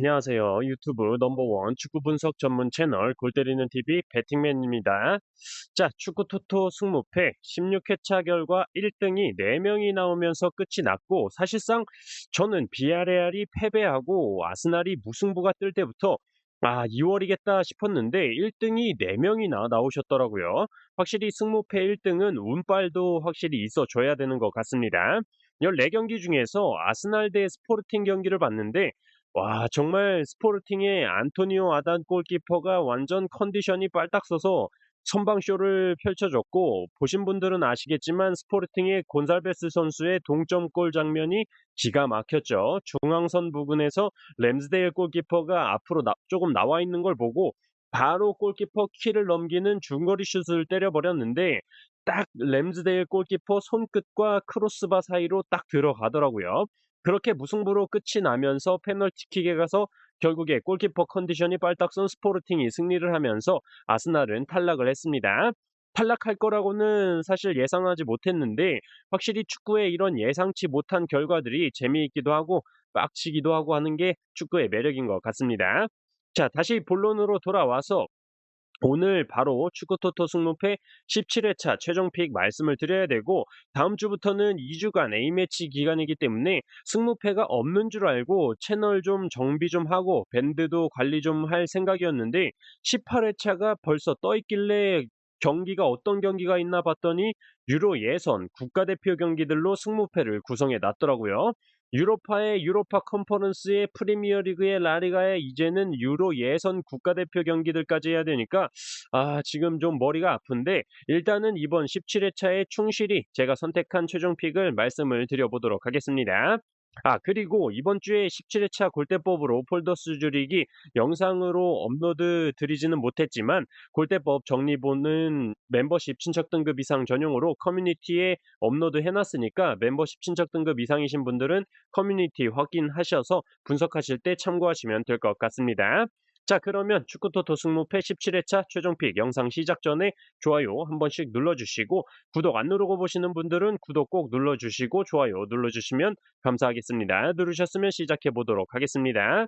안녕하세요. 유튜브 넘버원 축구 분석 전문 채널 골 때리는 TV 배팅맨입니다. 자, 축구 토토 승무패 16회차 결과 1등이 4명이 나오면서 끝이 났고 사실상 저는 비아레알이 패배하고 아스날이 무승부가 뜰 때부터 아, 2월이겠다 싶었는데 1등이 4명이나 나오셨더라고요. 확실히 승무패 1등은 운빨도 확실히 있어줘야 되는 것 같습니다. 14경기 중에서 아스날 대 스포르팅 경기를 봤는데 와 정말 스포르팅의 안토니오 아단 골키퍼가 완전 컨디션이 빨딱 서서 선방쇼를 펼쳐줬고 보신 분들은 아시겠지만 스포르팅의 곤살베스 선수의 동점골 장면이 기가 막혔죠. 중앙선 부근에서 램스데일 골키퍼가 앞으로 나, 조금 나와 있는 걸 보고 바로 골키퍼 키를 넘기는 중거리 슛을 때려버렸는데 딱 램스데일 골키퍼 손끝과 크로스바 사이로 딱 들어가더라고요. 그렇게 무승부로 끝이 나면서 페널티킥에 가서 결국에 골키퍼 컨디션이 빨딱선 스포르팅이 승리를 하면서 아스날은 탈락을 했습니다. 탈락할 거라고는 사실 예상하지 못했는데 확실히 축구에 이런 예상치 못한 결과들이 재미있기도 하고 빡치기도 하고 하는 게 축구의 매력인 것 같습니다. 자, 다시 본론으로 돌아와서 오늘 바로 축구토토 승무패 17회차 최종 픽 말씀을 드려야 되고 다음 주부터는 2주간 A매치 기간이기 때문에 승무패가 없는 줄 알고 채널 좀 정비 좀 하고 밴드도 관리 좀 할 생각이었는데 18회차가 벌써 떠 있길래 경기가 어떤 경기가 있나 봤더니 유로 예선 국가대표 경기들로 승무패를 구성해 놨더라고요. 유로파의 유로파 컨퍼런스의 프리미어리그의 라리가의 이제는 유로 예선 국가대표 경기들까지 해야 되니까 아 지금 좀 머리가 아픈데 일단은 이번 17회차에 충실히 제가 선택한 최종 픽을 말씀을 드려보도록 하겠습니다. 아 그리고 이번 주에 17회차 골대법으로 폴더스 줄이기 영상으로 업로드 드리지는 못했지만 골대법 정리본은 멤버십 친척 등급 이상 전용으로 커뮤니티에 업로드 해놨으니까 멤버십 친척 등급 이상이신 분들은 커뮤니티 확인하셔서 분석하실 때 참고하시면 될 것 같습니다. 자 그러면 축구토토 승무패 17회차 최종픽 영상 시작 전에 좋아요 한 번씩 눌러주시고 구독 안 누르고 보시는 분들은 구독 꼭 눌러주시고 좋아요 눌러주시면 감사하겠습니다. 누르셨으면 시작해 보도록 하겠습니다.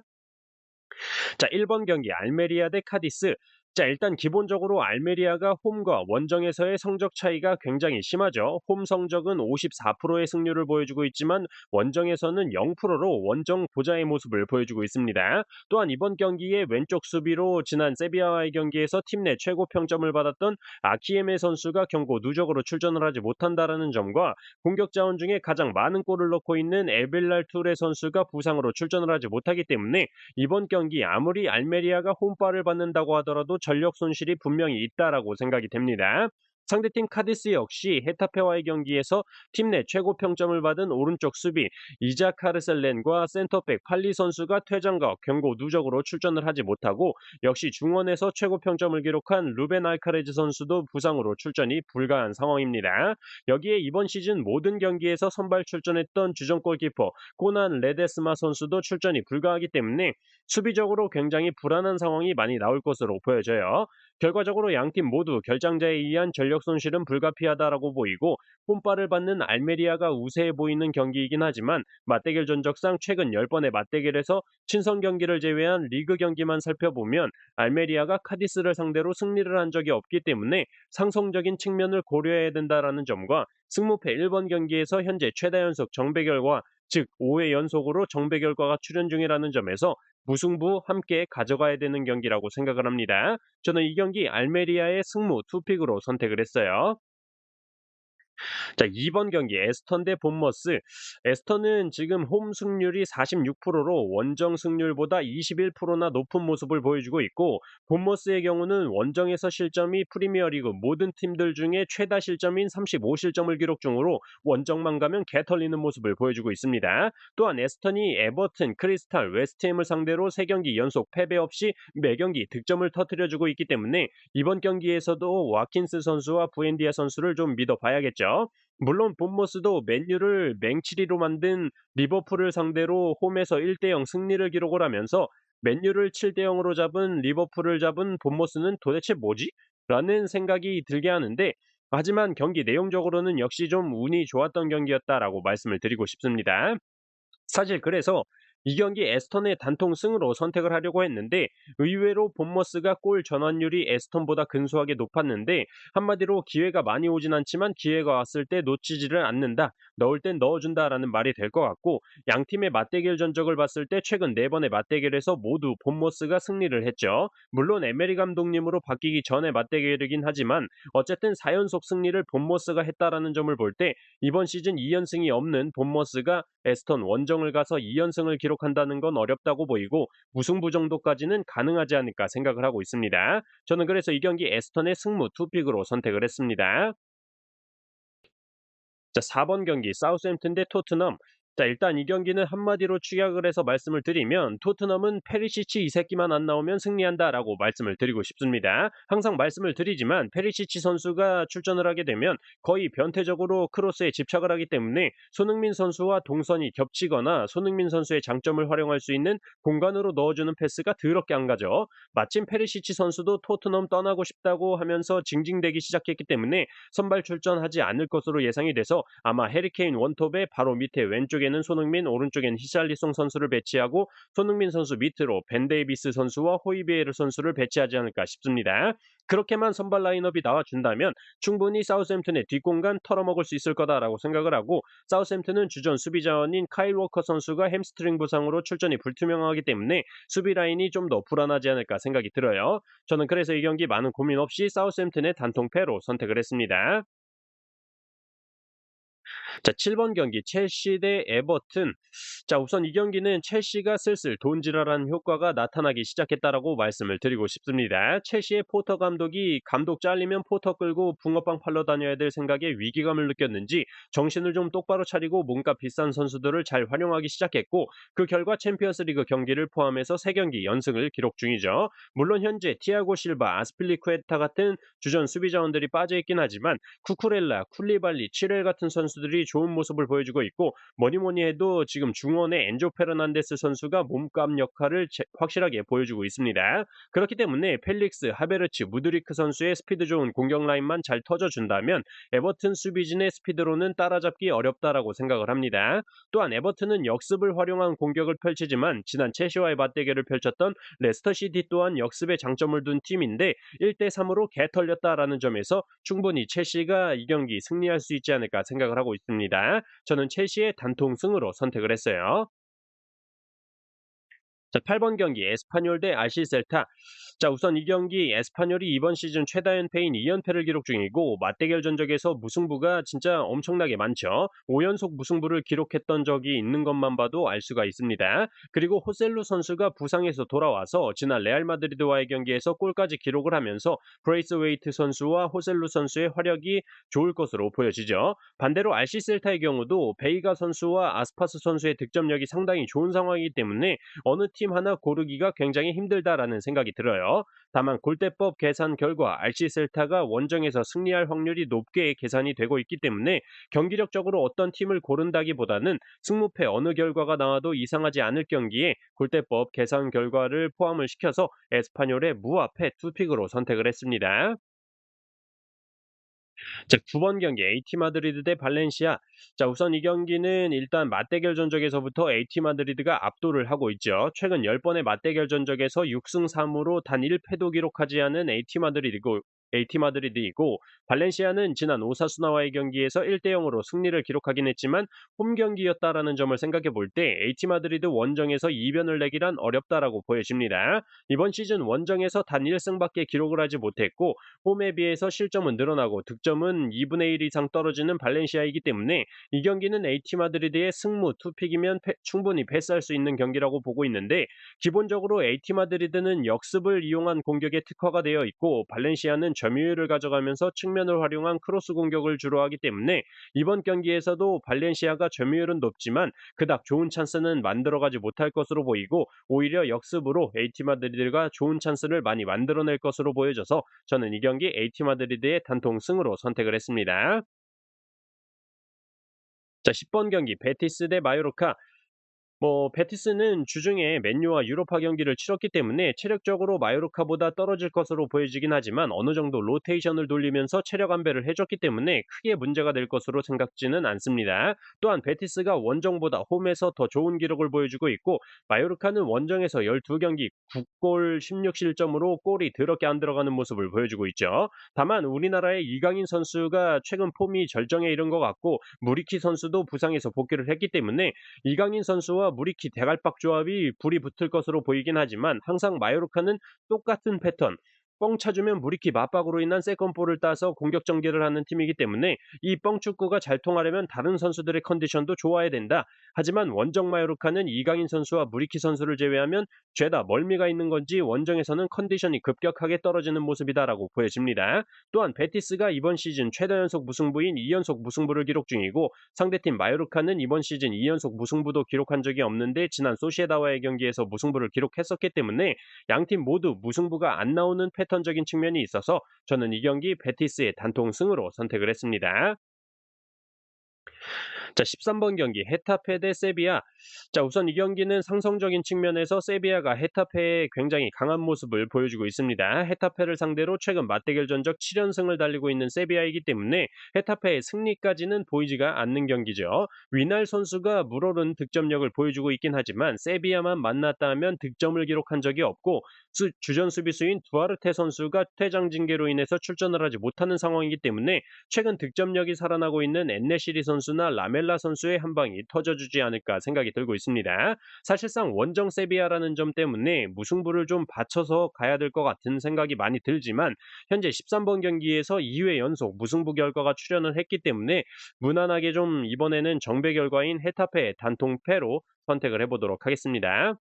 자 1번 경기 알메리아 대 카디스 자, 일단 기본적으로 알메리아가 홈과 원정에서의 성적 차이가 굉장히 심하죠. 홈 성적은 54%의 승률을 보여주고 있지만 원정에서는 0%로 원정 보자의 모습을 보여주고 있습니다. 또한 이번 경기에 왼쪽 수비로 지난 세비야와의 경기에서 팀 내 최고 평점을 받았던 아키에메 선수가 경고 누적으로 출전을 하지 못한다라는 점과 공격 자원 중에 가장 많은 골을 넣고 있는 에빌랄 투레 선수가 부상으로 출전을 하지 못하기 때문에 이번 경기 아무리 알메리아가 홈파를 받는다고 하더라도 전력 손실이 분명히 있다라고 생각이 됩니다. 상대팀 카디스 역시 헤타페와의 경기에서 팀 내 최고 평점을 받은 오른쪽 수비 이자 카르셀렌과 센터백 팔리 선수가 퇴장과 경고 누적으로 출전을 하지 못하고 역시 중원에서 최고 평점을 기록한 루벤 알카레즈 선수도 부상으로 출전이 불가한 상황입니다. 여기에 이번 시즌 모든 경기에서 선발 출전했던 주전 골키퍼 코난 레데스마 선수도 출전이 불가하기 때문에 수비적으로 굉장히 불안한 상황이 많이 나올 것으로 보여져요. 결과적으로 양팀 모두 결장자에 의한 전력 손실은 불가피하다라고 보이고 홈발을 받는 알메리아가 우세해 보이는 경기이긴 하지만 맞대결 전적상 최근 10번의 맞대결에서 친선 경기를 제외한 리그 경기만 살펴보면 알메리아가 카디스를 상대로 승리를 한 적이 없기 때문에 상성적인 측면을 고려해야 된다라는 점과 승무패 1번 경기에서 현재 최다 연속 정배 결과 즉 5회 연속으로 정배 결과가 출현 중이라는 점에서 무승부 함께 가져가야 되는 경기라고 생각을 합니다. 저는 이 경기 알메리아의 승무 투픽으로 선택을 했어요. 자, 2번 경기 에스턴 대 본머스. 에스턴은 지금 홈 승률이 46%로 원정 승률보다 21%나 높은 모습을 보여주고 있고 본머스의 경우는 원정에서 실점이 프리미어리그 모든 팀들 중에 최다 실점인 35실점을 기록 중으로 원정만 가면 개털리는 모습을 보여주고 있습니다. 또한 에스턴이 에버튼, 크리스탈, 웨스트햄을 상대로 3경기 연속 패배 없이 매경기 득점을 터뜨려주고 있기 때문에 이번 경기에서도 와킨스 선수와 부엔디아 선수를 좀 믿어봐야겠죠. 물론 본머스도 맨유를 맹치리로 만든 리버풀을 상대로 홈에서 1대0 승리를 기록을 하면서 맨유를 7대0으로 잡은 리버풀을 잡은 본머스는 도대체 뭐지? 라는 생각이 들게 하는데 하지만 경기 내용적으로는 역시 좀 운이 좋았던 경기였다라고 말씀을 드리고 싶습니다. 사실 그래서 이 경기 에스턴의 단통 승으로 선택을 하려고 했는데 의외로 본머스가 골 전환율이 에스턴보다 근소하게 높았는데 한마디로 기회가 많이 오진 않지만 기회가 왔을 때 놓치지를 않는다. 넣을 땐 넣어준다라는 말이 될 것 같고 양 팀의 맞대결 전적을 봤을 때 최근 네 번의 맞대결에서 모두 본머스가 승리를 했죠. 물론 에메리 감독님으로 바뀌기 전에 맞대결이긴 하지만 어쨌든 4연속 승리를 본머스가 했다라는 점을 볼 때 이번 시즌 2연승이 없는 본머스가 에스턴 원정을 가서 2연승을 기록 한다는 건 어렵다고 보이고 무승부 정도까지는 가능하지 않을까 생각을 하고 있습니다. 저는 그래서 이 경기 에스턴의 승무 투픽으로 선택을 했습니다. 자, 4번 경기 사우스햄튼 대 토트넘. 자, 일단 이 경기는 한마디로 축약을 해서 말씀을 드리면 토트넘은 페리시치 이 새끼만 안 나오면 승리한다라고 말씀을 드리고 싶습니다. 항상 말씀을 드리지만 페리시치 선수가 출전을 하게 되면 거의 변태적으로 크로스에 집착을 하기 때문에 손흥민 선수와 동선이 겹치거나 손흥민 선수의 장점을 활용할 수 있는 공간으로 넣어주는 패스가 더럽게 안 가죠. 마침 페리시치 선수도 토트넘 떠나고 싶다고 하면서 징징대기 시작했기 때문에 선발 출전하지 않을 것으로 예상이 돼서 아마 해리케인 원톱의 바로 밑에 왼쪽 왼쪽에는 손흥민, 오른쪽에는 히샬리송 선수를 배치하고 손흥민 선수 밑으로 벤 데이비스 선수와 호이비에르 선수를 배치하지 않을까 싶습니다. 그렇게만 선발 라인업이 나와준다면 충분히 사우스햄튼의 뒷공간 털어먹을 수 있을 거다라고 생각을 하고 사우스햄튼은 주전 수비 자원인 카일 워커 선수가 햄스트링 부상으로 출전이 불투명하기 때문에 수비 라인이 좀 더 불안하지 않을까 생각이 들어요. 저는 그래서 이 경기 많은 고민 없이 사우스햄튼의 단통패로 선택을 했습니다. 자, 7번 경기 첼시 대 에버튼. 자, 우선 이 경기는 첼시가 슬슬 돈지랄한 효과가 나타나기 시작했다라고 말씀을 드리고 싶습니다. 첼시의 포터 감독이 감독 잘리면 포터 끌고 붕어빵 팔러 다녀야 될 생각에 위기감을 느꼈는지 정신을 좀 똑바로 차리고 뭔가 비싼 선수들을 잘 활용하기 시작했고 그 결과 챔피언스리그 경기를 포함해서 3경기 연승을 기록 중이죠. 물론 현재 티아고 실바, 아스필리쿠에타 같은 주전 수비 자원들이 빠져 있긴 하지만 쿠쿠렐라, 쿨리발리, 치렐 같은 선수들이 좋은 모습을 보여주고 있고 뭐니 뭐니 해도 지금 중원의 엔조 페르난데스 선수가 몸값 역할을 확실하게 보여주고 있습니다. 그렇기 때문에 펠릭스, 하베르츠, 무드리크 선수의 스피드 좋은 공격 라인만 잘 터져준다면 에버튼 수비진의 스피드로는 따라잡기 어렵다라고 생각을 합니다. 또한 에버튼은 역습을 활용한 공격을 펼치지만 지난 첼시와의 맞대결을 펼쳤던 레스터 시티 또한 역습에 장점을 둔 팀인데 1대 3으로 개털렸다라는 점에서 충분히 첼시가 이 경기 승리할 수 있지 않을까 생각을 하고 있습니다. 있습니다. 저는 첼시의 단통승으로 선택을 했어요. 자, 8번 경기 에스파뇰 대 아시셀타. 자, 우선 이 경기 에스파뇰이 이번 시즌 최다 연패인 2연패를 기록 중이고 맞대결 전적에서 무승부가 진짜 엄청나게 많죠. 5연속 무승부를 기록했던 적이 있는 것만 봐도 알 수가 있습니다. 그리고 호셀루 선수가 부상에서 돌아와서 지난 레알 마드리드와의 경기에서 골까지 기록을 하면서 브레이스 웨이트 선수와 호셀루 선수의 화력이 좋을 것으로 보여지죠. 반대로 알시셀타의 경우도 베이가 선수와 아스파스 선수의 득점력이 상당히 좋은 상황이기 때문에 어느 팀팀 하나 고르기가 굉장히 힘들다라는 생각이 들어요. 다만 골대법 계산 결과 알시셀타가 원정에서 승리할 확률이 높게 계산이 되고 있기 때문에 경기력적으로 어떤 팀을 고른다기보다는 승무패 어느 결과가 나와도 이상하지 않을 경기에 골대법 계산 결과를 포함을 시켜서 에스파뇰의 무화패 투픽으로 선택을 했습니다. 자, 9번 경기 AT 마드리드 대 발렌시아. 자, 우선 이 경기는 일단 맞대결 전적에서부터 AT 마드리드가 압도를 하고 있죠. 최근 10번의 맞대결 전적에서 6승 3무로 단 1패도 기록하지 않은 AT 마드리드고 AT 마드리드이고 발렌시아는 지난 오사수나와의 경기에서 1대 0으로 승리를 기록하긴 했지만 홈 경기였다라는 점을 생각해 볼 때 AT 마드리드 원정에서 이변을 내기란 어렵다라고 보여집니다. 이번 시즌 원정에서 단 1승밖에 기록을 하지 못했고 홈에 비해서 실점은 늘어나고 득점은 2분의 1 이상 떨어지는 발렌시아이기 때문에 이 경기는 AT 마드리드의 승무 투픽이면 패, 충분히 패스할 수 있는 경기라고 보고 있는데 기본적으로 AT 마드리드는 역습을 이용한 공격에 특화가 되어 있고 발렌시아는 점유율을 가져가면서 측면을 활용한 크로스 공격을 주로 하기 때문에 이번 경기에서도 발렌시아가 점유율은 높지만 그닥 좋은 찬스는 만들어가지 못할 것으로 보이고 오히려 역습으로 에이티 마드리드가 좋은 찬스를 많이 만들어낼 것으로 보여져서 저는 이 경기 에이티 마드리드의 단통 승으로 선택을 했습니다. 자, 10번 경기 베티스 대 마요르카 뭐 베티스는 주중에 맨유와 유로파 경기를 치렀기 때문에 체력적으로 마요르카보다 떨어질 것으로 보여지긴 하지만 어느 정도 로테이션을 돌리면서 체력 안배를 해줬기 때문에 크게 문제가 될 것으로 생각지는 않습니다. 또한 베티스가 원정보다 홈에서 더 좋은 기록을 보여주고 있고 마요르카는 원정에서 12경기 9골 16실점으로 골이 더럽게 안 들어가는 모습을 보여주고 있죠. 다만 우리나라의 이강인 선수가 최근 폼이 절정에 이른 것 같고 무리키 선수도 부상에서 복귀를 했기 때문에 이강인 선수와 무리키 대갈박 조합이 불이 붙을 것으로 보이긴 하지만 항상 마요르카는 똑같은 패턴 뻥 차주면 무리키 맞박으로 인한 세컨볼을 따서 공격 전개를 하는 팀이기 때문에 이 뻥 축구가 잘 통하려면 다른 선수들의 컨디션도 좋아야 된다. 하지만 원정 마요르카는 이강인 선수와 무리키 선수를 제외하면 죄다 멀미가 있는 건지 원정에서는 컨디션이 급격하게 떨어지는 모습이다라고 보여집니다. 또한 베티스가 이번 시즌 최다 연속 무승부인 2연속 무승부를 기록 중이고 상대팀 마요르카는 이번 시즌 2연속 무승부도 기록한 적이 없는데 지난 소시에다와의 경기에서 무승부를 기록했었기 때문에 양팀 모두 무승부가 안 나오는 패턴 적인 측면이 있어서 저는 이 경기 베티스의 단통승으로 선택을 했습니다. 자, 13번 경기 헤타페 대 세비야. 자, 우선 이 경기는 상성적인 측면에서 세비야가 헤타페의 굉장히 강한 모습을 보여주고 있습니다. 헤타페를 상대로 최근 맞대결 전적 7연승을 달리고 있는 세비야이기 때문에 헤타페의 승리까지는 보이지가 않는 경기죠. 위날 선수가 물오른 득점력을 보여주고 있긴 하지만 세비야만 만났다 하면 득점을 기록한 적이 없고 수, 주전 수비수인 두아르테 선수가 퇴장 징계로 인해서 출전을 하지 못하는 상황이기 때문에 최근 득점력이 살아나고 있는 엔네시리 선수나 라멜 라 선수의 한 방이 터져주지 않을까 생각이 들고 있습니다. 사실상 원정 세비야라는 점 때문에 무승부를 좀 받쳐서 가야 될 것 같은 생각이 많이 들지만 현재 13번 경기에서 2회 연속 무승부 결과가 출현을 했기 때문에 무난하게 좀 이번에는 정배 결과인 헤타페의 단통패로 선택을 해보도록 하겠습니다.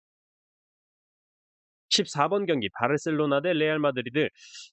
14번 경기 바르셀로나 대 레알 마드리드.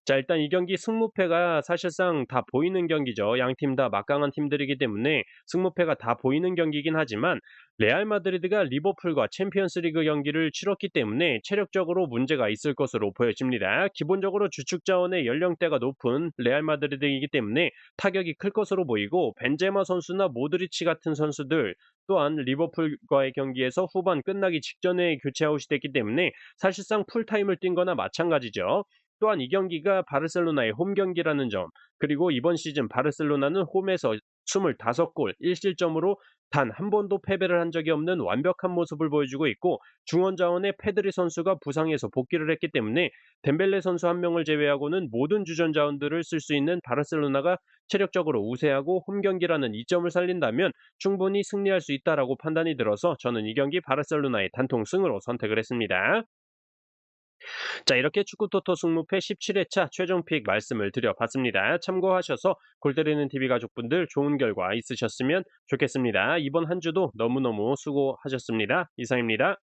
자, 일단 이 경기 승무패가 사실상 다 보이는 경기죠. 양 팀 다 막강한 팀들이기 때문에 승무패가 다 보이는 경기긴 하지만 레알 마드리드가 리버풀과 챔피언스리그 경기를 치렀기 때문에 체력적으로 문제가 있을 것으로 보여집니다. 기본적으로 주축 자원의 연령대가 높은 레알 마드리드이기 때문에 타격이 클 것으로 보이고 벤제마 선수나 모드리치 같은 선수들 또한 리버풀과의 경기에서 후반 끝나기 직전에 교체 아웃이 됐기 때문에 사실상 풀타임을 뛴 거나 마찬가지죠. 또한 이 경기가 바르셀로나의 홈 경기라는 점, 그리고 이번 시즌 바르셀로나는 홈에서 25골 1실점으로 단 한 번도 패배를 한 적이 없는 완벽한 모습을 보여주고 있고 중원 자원의 페드리 선수가 부상해서 복귀를 했기 때문에 덴벨레 선수 한 명을 제외하고는 모든 주전 자원들을 쓸 수 있는 바르셀로나가 체력적으로 우세하고 홈 경기라는 이점을 살린다면 충분히 승리할 수 있다라고 판단이 들어서 저는 이 경기 바르셀로나의 단통 승으로 선택을 했습니다. 자, 이렇게 축구토토 승무패 17회차 최종 픽 말씀을 드려봤습니다. 참고하셔서 골 때리는 TV 가족분들 좋은 결과 있으셨으면 좋겠습니다. 이번 한 주도 너무너무 수고하셨습니다. 이상입니다.